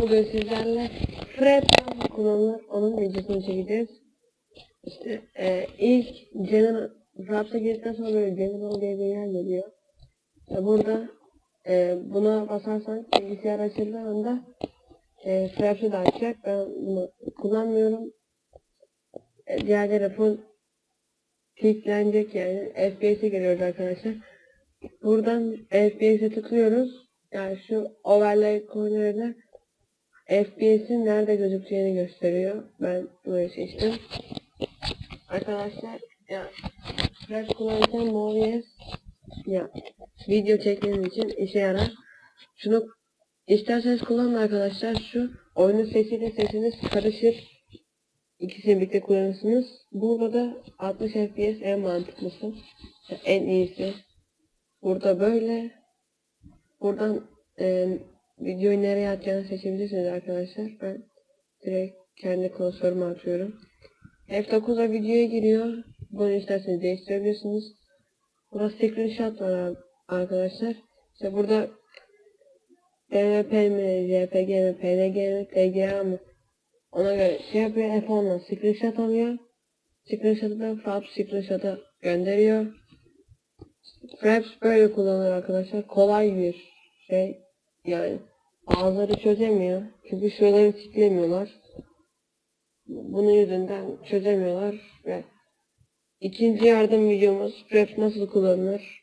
bugün sizlerle Frap nasıl kullanılır onun videosunu çekeceğiz. İşte e, ilk General Fraps'a girdikten sonra böyle General diye bir yer geliyor. İşte burada e, buna basarsan bilgisayar açıldığı anda e, Fraps'ı da açacak. Ben bunu kullanmıyorum. E, diğerleri full kilitlenecek yani. FPS'e geliyoruz arkadaşlar. Buradan FPS'e tıklıyoruz. Yani şu overlay corner'da FPS'in nerede gözüktüğünü gösteriyor. Ben burayı seçtim. Arkadaşlar ya Flash kullanırken MobiS ya video çekmeniz için işe yarar. Şunu isterseniz kullanın arkadaşlar. Şu oyunun sesiyle sesiniz karışır. İkisini birlikte kullanırsınız. Burada da 60 FPS en mantıklısı. En iyisi. Burada böyle. Buradan e, videoyu nereye atacağını seçebilirsiniz arkadaşlar. Ben direkt kendi klasörüme atıyorum. F9'a videoya giriyor. Bunu isterseniz değiştirebilirsiniz. Burada screenshot var ar- arkadaşlar. İşte burada DMP mi, JPG mi, PNG mi, TGA mı? Ona göre şey yapıyor, F10'la screenshot alıyor. Screenshot'ı da Fraps screenshot'a gönderiyor. Fraps böyle kullanılır arkadaşlar. Kolay bir şey. Yani ağızları çözemiyor. Çünkü şuraları titlemiyorlar. Bunun yüzünden çözemiyorlar ve ikinci yardım videomuz Fraps nasıl kullanılır